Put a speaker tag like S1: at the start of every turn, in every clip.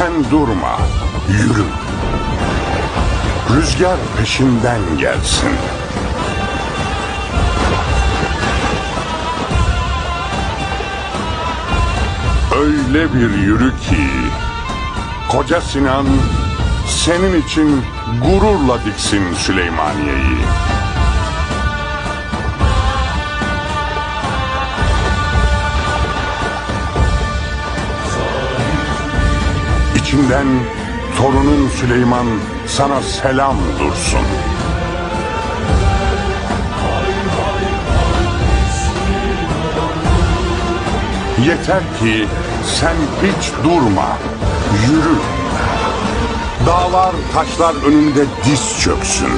S1: Sen durma, yürü. Rüzgar peşinden gelsin. Öyle bir yürü ki Koca Sinan senin için gururla diksin Süleymaniye'yi. İçinden torunun Süleyman sana selam dursun. Yeter ki sen hiç durma, yürü. Dağlar, taşlar önünde diz çöksün.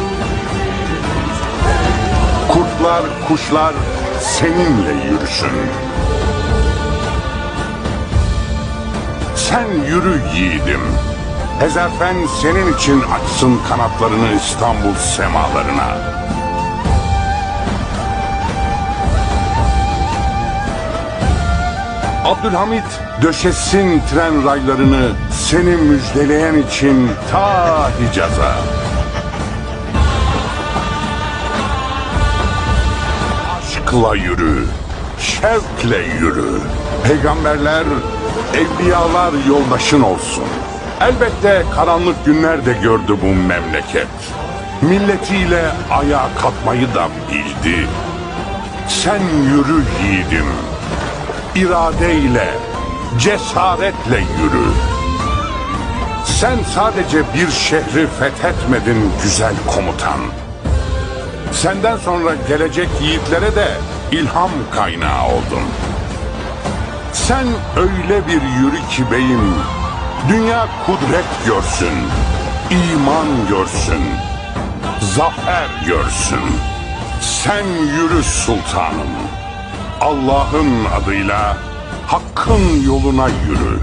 S1: Kurtlar, kuşlar seninle yürüsün. Sen yürü yiğidim. Hezarfen senin için açsın kanatlarını İstanbul semalarına. Abdülhamit döşesin tren raylarını seni müjdeleyen için ta Hicaz'a. Aşkla yürü, şevkle yürü. Peygamberler, evliyalar yoldaşın olsun. Elbette karanlık günler de gördü bu memleket. Milletiyle ayağa kalkmayı da bildi. Sen yürü yiğidim iradeyle, cesaretle yürü. Sen sadece bir şehri fethetmedin güzel komutan. Senden sonra gelecek yiğitlere de ilham kaynağı oldun. Sen öyle bir yürü ki beyim, dünya kudret görsün, iman görsün, zafer görsün. Sen yürü sultanım. Allah'ın adıyla hakkın yoluna yürü.